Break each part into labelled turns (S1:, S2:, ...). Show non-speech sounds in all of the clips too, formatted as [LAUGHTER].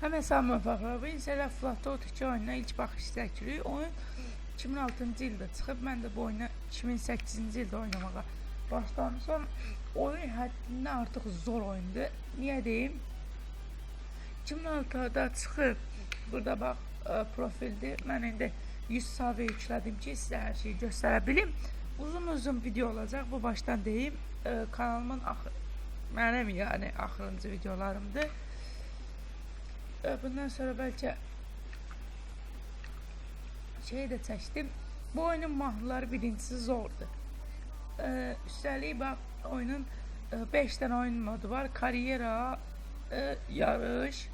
S1: Müvəffəqlər. Bu İnşallah Flatto 2 oyununa ilk baxış çəkirik. Oyun 2006-cı ildə çıxıb, mən də bu oyunu 2008-ci ildə oynamağa başlamışam. Oyun həddindən artıq zor oyundur. Niyə deyim? 2006-da çıxıb, burada bax, ə, profildir. Mən indi 100 savə yüklədim ki, sizə hər şeyi göstərə bilim. Uzun-uzun video olacaq. Bu başdan deyim. Ə, kanalımın axı mənim yəni axırıncı videolarımdır. Bundan sonra bəlkə şey də çəkdim. Bu oyunun mahnıları birincisi zordur. Ee, üstəlik bax oyunun 5 dənə oyun modu var. Karyera, e, yarış.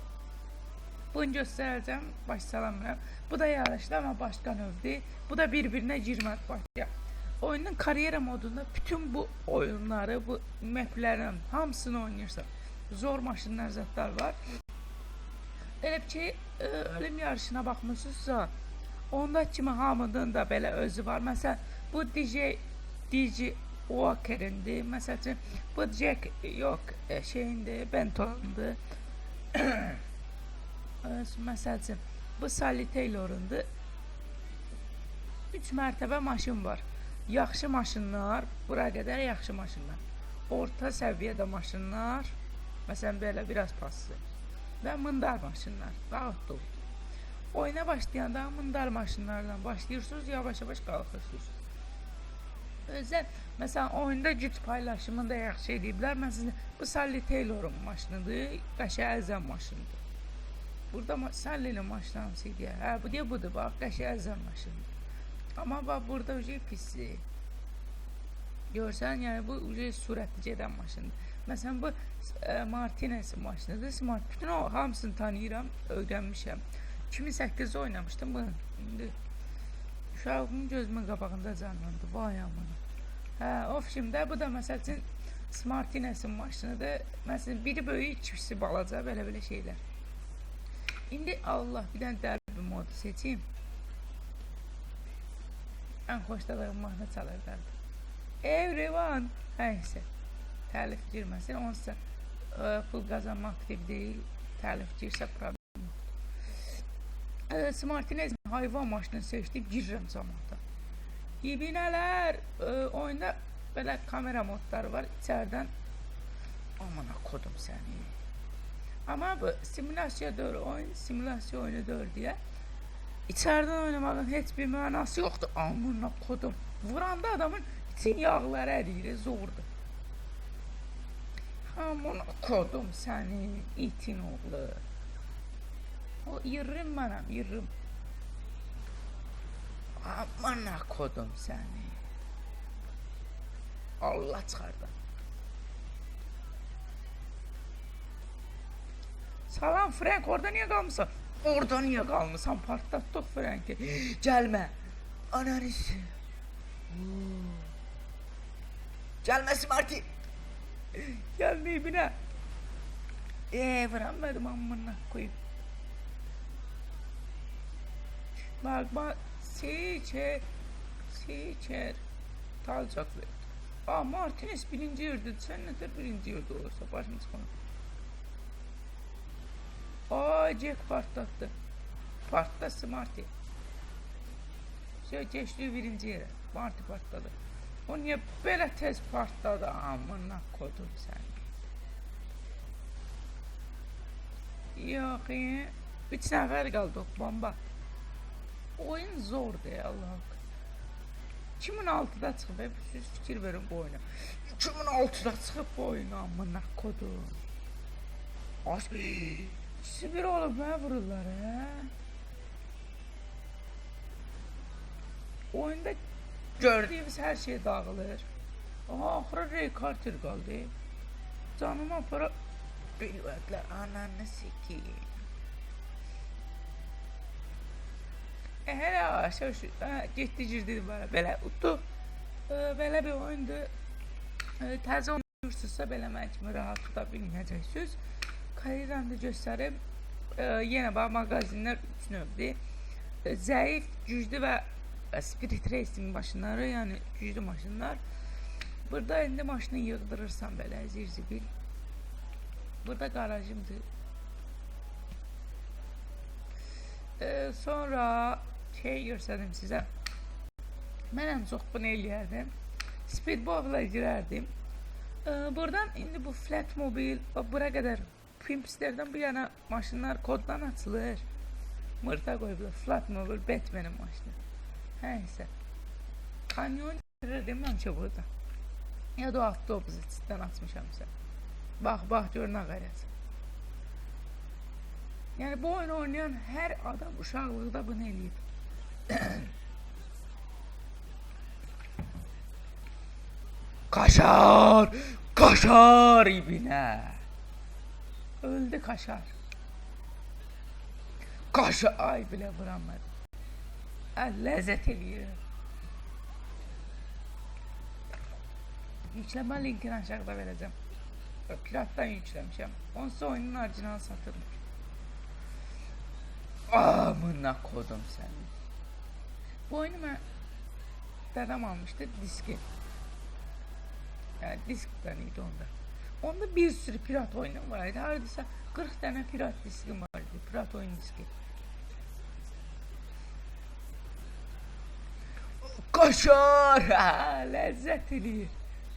S1: Bunu göstərəcəm, baş salamıram. Bu da yarışdır amma başqa növdür. Bu da bir-birinə girmək başlayır. Oyunun karyera modunda bütün bu oyunları, bu maplərin hamısını oynayırsan. Zor maşınlar zətlər var. Elə ki, e, ölüm yarışına baxmısınızsa, onda kimi hamının da belə özü var. Məsələn, bu DJ DJ Walker'indir. Bu Jack yox, e, şeyindir, Benton'dur. [COUGHS] Məsəl bu Sally Taylor'undur. 3 mərtəbə maşın var. Yaxşı maşınlar, bura qədər yaxşı maşınlar. Orta səviyyədə maşınlar, məsələn belə biraz paslı. Və mındar maşınlar, dağıt dolu. Oyuna başlayanda mındar maşınlardan başlayırsınız, yavaş-yavaş qalxırsınız. Özəl, məsələn, oyunda güc paylaşımını da yaxşı ediblər. Məsələn, bu Sally Taylor'un maşınıdır, qəşəng əzəm maşınıdır. Burada ma- Sally'nin maşını idi. Hə, bu deyə budur, bax, qəşəng əzəm maşınıdır. Amma bax, burada ucu pisdir. Görsən, yəni bu ucu sürətli gedən maşındır. Məsələn, bu e, Martinez'in maşınıdır. Smart, bütün o hamısını tanıyıram, öyrənmişəm. 2008-də oynamışdım bunu. İndi uşağımın gözümün qabağında canlandı. Vay amına. Hə, of şimdi bu da məsəl üçün Smartinez'in maşınıdır. Məsələn, biri böyük, ikisi balaca, belə-belə şeylər. İndi Allah bir dənə dəli bir mod seçeyim. Ən xoşladığım mahnı çalır qaldı. Everyone. Nəysə. Təlif girməsin. Onsa ə, pul qazanmaq aktiv deyil. Təlif girsə problem. Ə, Smartinez hayvan maşını seçdim, girirəm cəmaata. Yibinələr, ə, oyunda belə kamera modları var. İçərdən amına kodum səni. Amma bu simülyasiya dövrü oyun, simülyasiya oyunu dövrü deyə içərdən oynamağın heç bir mənası yoxdur. Amına kodum. Vuranda adamın için yağları əriyir, zordur. Amına kodum səni, itin oğlu. O yırrım mənəm, yırrım. Amına kodum səni. Allah çıxardı. Salam Frank, orada niyə qalmısan? Orada niyə qalmısan? Partlatdıq Franki. [GASPS] Gəlmə. Ananı
S2: Gelmesi Marty.
S1: Gəlməyib binə. Eee, vuramadım amına koyayım. Bak bak, seçer, seçer. Talcak verdi. Aa, Martinez birinci yurdu. Sen nedir birinci yurdu olursa başımız konu. Aa, Jack partlattı. Partlasın Marty. Şey geçti birinci yere. Marty partladı. O niye böyle tez partladı amına kodum sen. Yok ya. Üç nəfər qaldıq bomba. Oyun zordur ya Allah. 2006-da çıxıb, hep siz fikir verin bu oyuna. 2006-da çıxıb bu oyuna amına kodum. Aş, Sibir olub mənə vururlar hə. Oyunda gördüyümüz hər şey dağılır. Aha, axıra Ray Carter qaldı. Canıma para bilvədlər, ananı sikiyim. E, hələ aşağı şu, hə, getdi girdi belə, belə utdu. E, belə bir oyundur. E, təzə oynayırsınızsa belə mən kimi rahat tuta bilməyəcəksiniz. Karyeranı da göstərib. E, yenə bax mağazinlər 3 növdür. E, zəif, güclü və e, Spirit Racing maşınları, yəni güclü maşınlar. Burada indi maşını yığdırırsan belə zirzibil. Burada garajımdır. Ee, sonra şey gösterdim size. Ben en çok bunu eləyərdim. Speedball-la girərdim. Ee, buradan indi bu Flatmobil və bura qədər Pimpslerdən bu yana maşınlar koddan açılır. Mırta koyublar. Flatmobil Batman'in maşını. Neyse. Kanyon mən ki burada. Ya da o avtobus içindən açmışamsa. Bax, bax, gör nə qərəz. Yəni bu oyunu oynayan hər adam uşaqlıqda bunu eləyib. [COUGHS] Kaşar! Kaşar ibine! Öldü kaşar. Kaşar! Ay bile vuramadı. Lezzet ediyor. Yükleme linkini aşağıda vereceğim. Pirattan yüklemişim. Onsuz oyunun orijinal satılmış. Amına kodum seni. Bu oyunu ben dedem almıştı diski. Yani diskten iyiydi onda. Onda bir sürü pirat oyunu vardı. Hardasa 40 tane pirat diskim vardı. Pirat oyun diski. Kaşar! Ha, lezzet ediyor.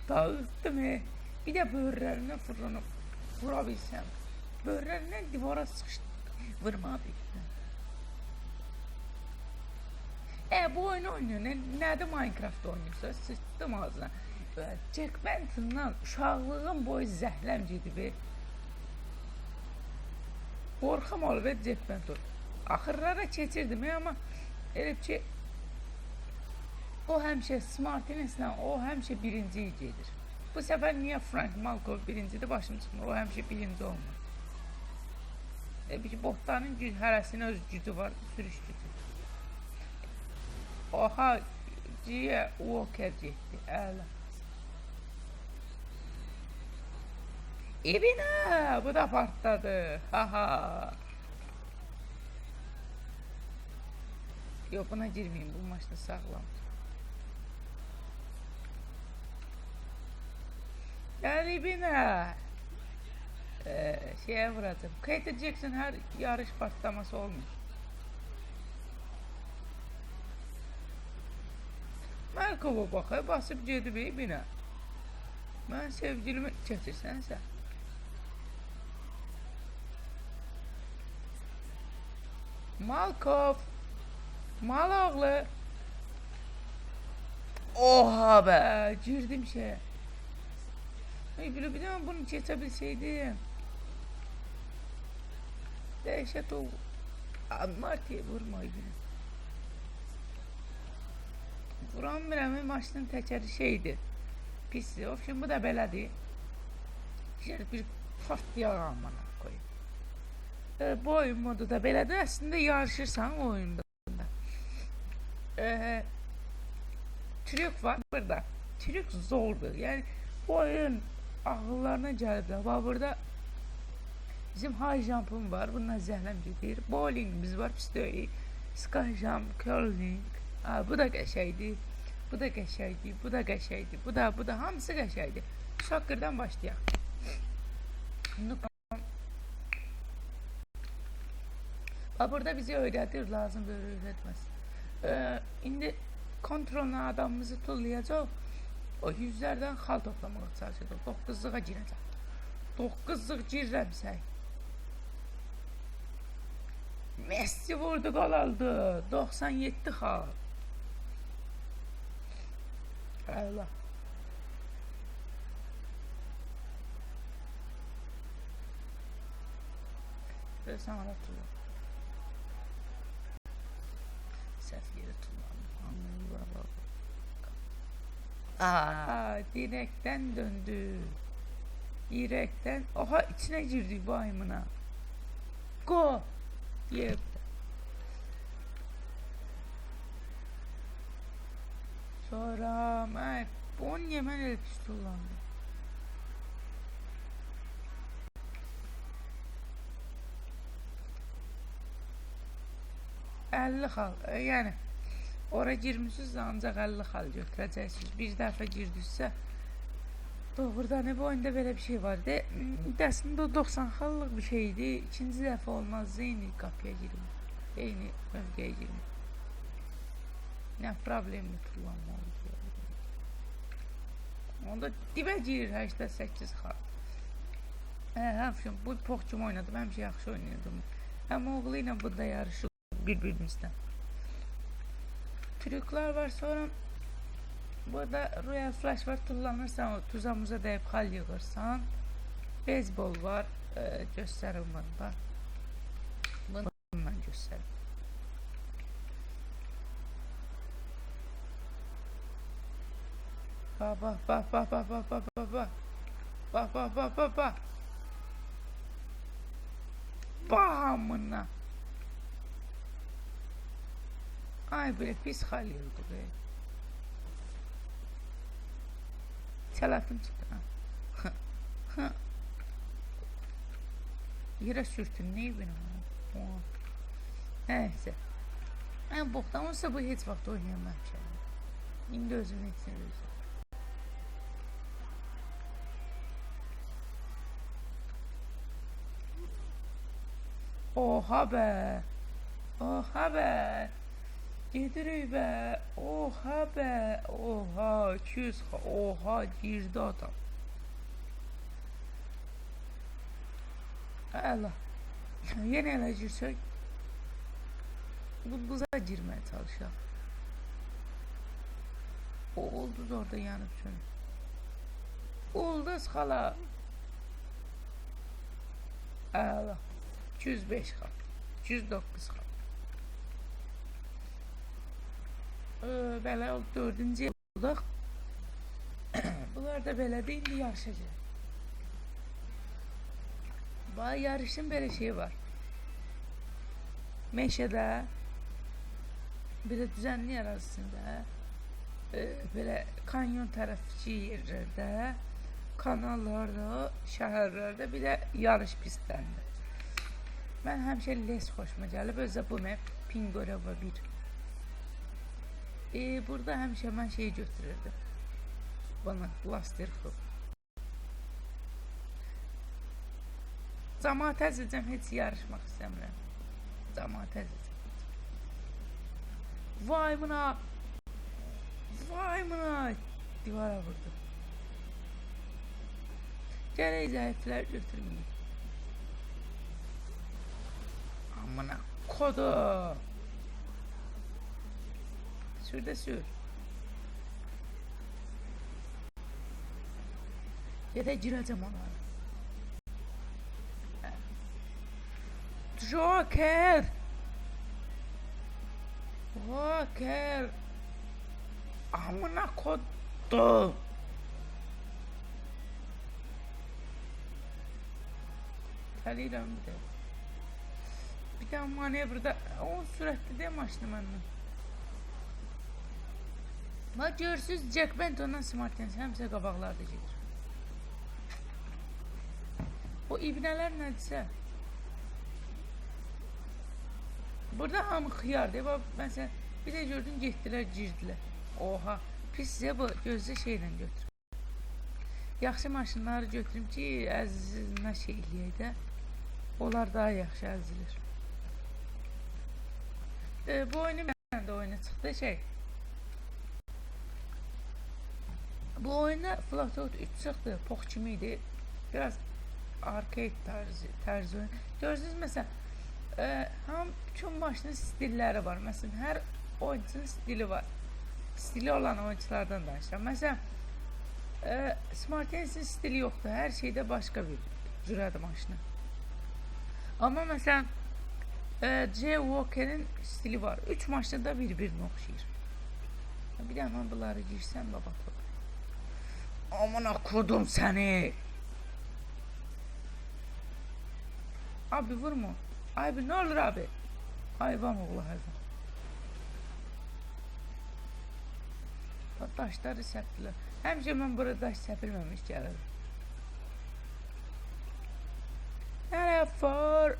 S1: Dağıttım he. Bir de böğürlerine fırlanıp vurabilsem. Böğürlerine divara sıkıştı. Vurmadı. E bu oyunu oynuyor. Ne, nerede Minecraft oynuyorsa sıçtım ağzına. Böyle Jack Benton'dan uşaqlığım boyu zəhləm gedib. Qorxam olub e, Jack Benton. Axırlara keçirdim e, amma elə ki o həmişə Smartines'lə o həmişə birinci gedir. Bu səfər niyə Frank Malkov birincidir başım çıxmır. O həmişə birinci olmur. E, bir ki, botların güc, hərəsinin öz gücü var, sürüş gücü. Oha, G Walker getdi, əla. İbine, bu da partladı. Haha. Yok buna girmeyeyim, bu maçta sağlam. Gel İbine. Ee, şeye vuracağım. Kate Jackson her yarış patlaması olmuş. Malkov'a bakıyor, basıp gedib İbine. Ben sevgilimi getirsən sən. Malkov. Mal oğlu. Oha be, girdim şeye. Ay bile bir de bunu geçebilseydim. Dehşet o. Marti'ye vurma ibine. Vuran bir maçın tekeri şeydi. Pisdi. O şimdi bu da belədir. Yer bir partlayan amına koyayım. E, bu oyun modu da belədir. Əslində yarışırsan o oyunda. E, trük var burada. Trük zordur. Yani bu oyun ağıllarına gəliblər. Bax burada bizim high jump'um var. Bundan zəhləm gedir. Bowlingimiz var. Pis deyil. Sky jump, curling. Ha, bu da qəşəngdir. Bu da qəşəngdir. Bu da qəşəngdir. Bu da, bu da hamısı qəşəngdir. Soccer'dan başlayaq. Şimdi Bax burada bizi öyrədir, lazım böyle öyrətməz. Ee, indi kontrolla adamımızı tullayacaq. O yüzlərdən xal toplamağa çalışacaq. 9-luğa girəcək. 9-luq girirəmsə. Messi vurdu gol aldı. 97 xal. Allah. Ve sana tutuyor. Ses geri tutuyor. Aa, direkten döndü. Direkten. Aha içine girdi bu aymına. Go. Diye. Sonra Mert. On yemen el kullandı. Elli xal. e, Yəni ora girmisiniz ancaq 50 xal götürəcəksiniz. Bir dəfə girdinizsə Doğrudan bu oyunda böyle bir şey vardı. Hmm, Aslında o 90 xallıq bir şeydi. İkinci dəfə olmaz Zeyni qapıya girin. eyni mövqeyə girmir. Nə problemli tullanma oldu. Onda dibə girir 88 xal. Hə, həmişə bu kimi oynadım, həmişə yaxşı oynayırdım. Amma oğlu ilə bunda yarışır bir-birimizdən. Trüklər var, sonra burada Royal Flash var, tullanırsan, o tuzamuza dəyib xal yığırsan. Beyzbol var, e, göstərim bunda. Bunu mən göstərim. Bak bak bak bak bak bak bak bak bak. Bak bak bak bak bak. Bak amına. Ay böyle pis hal yurdu be. Selahattin çıktı. Ha. [LAUGHS] Ha. Yere sürtün neyi benim? Ha. Neyse. Ben boktan olsa bu hiç vakit oynayamam şimdi. İndi özümün etsin özüm. Oha be. Oha be. Gedirik be. Oha be. Oha. 200 xa- Oha girdi adam. Allah. [LAUGHS] Yenə elə girsək. Bulduza girməyə çalışaq. O ulduz orada yanıb sönür. Ulduz xala. Allah. 205 xal. 209 xal. Ee, belə oldu, dördüncü il olduq. [COUGHS] Bunlar da belədir, indi yarışacaq. Bax, yarışın belə şeyi var. Meşədə, belə düzənli ərazisində, e, belə kanyon tərəfçi yerlərdə, kanallarda, şəhərlərdə bir də yarış pistlərində. Mən həmişə les xoşuma gəlib, özə bu map Pingorova 1. E, burada həmişə mən şey götürürdüm. Bana Blaster Hub. Camaat əzizcəm heç yarışmaq istəmirəm. Camaat əzizcəm. Vay buna! Vay buna! Divara vurdu. Gərək zəiflər götürməyim. Amına kodu. Sür de sür. Yere gireceğim ona. Joker. Joker. Amına koddu. Teliyle bir de. Bir de manevra da o süratli de maşını məndən. Bax görürsüz Jack Benton'dan Smartens həmişə qabaqlarda gedir. O ibnələr nədirsə? Burada hamı xiyardır. Bax məsələn bir də gördün getdilər, girdilər. Oha, piscə bu gözlə şeylə götür. Yaxşı maşınları götürüm ki, əzizimə şey eləyək də. Onlar daha yaxşı əzilir. E, bu oyunu mən də oyuna çıxdı şey. Bu oyunda Flatout 3 sıktı, pokçimiydi. Biraz arcade tarzı, tarzı oyun. Gördünüz mesela e, hem bütün başının stilleri var. Mesela her oyuncunun stili var. Stili olan oyunculardan danışıram. Mesela e, Smartens'in stili yoktu. Her şeyde başka bir cüradı maşını. Ama mesela e, J. Walker'in stili var. Üç maçta da birbirine oxşayır. Bir daha bunları girsəm də baxaq. Amına kodum səni. Abi vurma. Abi ne olur abi? Hayvan oğlu hayvan. Daşları səpdilər. Həmişə mən burada daş səpilməmiş gəlirəm. Nereye for?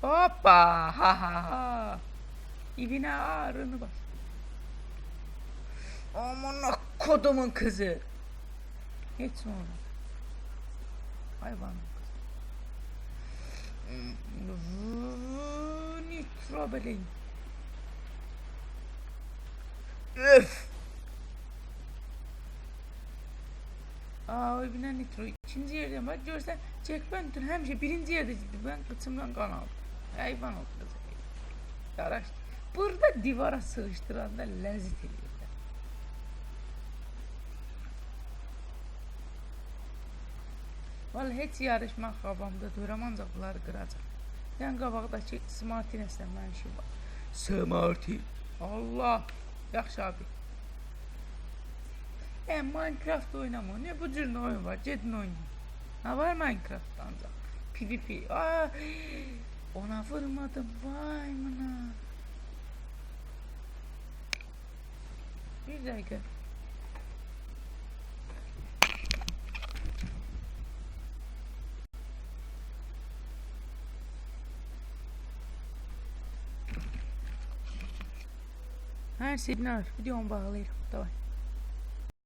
S1: Hoppa! Ha ha ha! İbine ağrını bas. Amına kodumun kızı. Geç sonra. Hayvan. Nitro beleyin.
S2: Öf.
S1: Aa o bina nitro. İkinci yerde bak görsen Jack hemşe birinci yerde ciddi. Ben kıçımdan kan aldım. Hayvan oldu. Yaraştı. Burada divara sığıştıranda lezzet ediyor. Vallahi heç yarışmaq qabamda duram ancaq bunları qıracaq. Dən qabaqdakı Smarty nəslə mənim işim var. Smarty. Allah. Yaxşı abi. E Minecraft oynama. Ne bu cür oyun var? Gedin oynayın. Ha var Minecraft ancaq. PvP. Aa, ona vurmadım. Vay mına. Bir dakika. Her şeyi Gidiyorum bağlayayım. Tamam.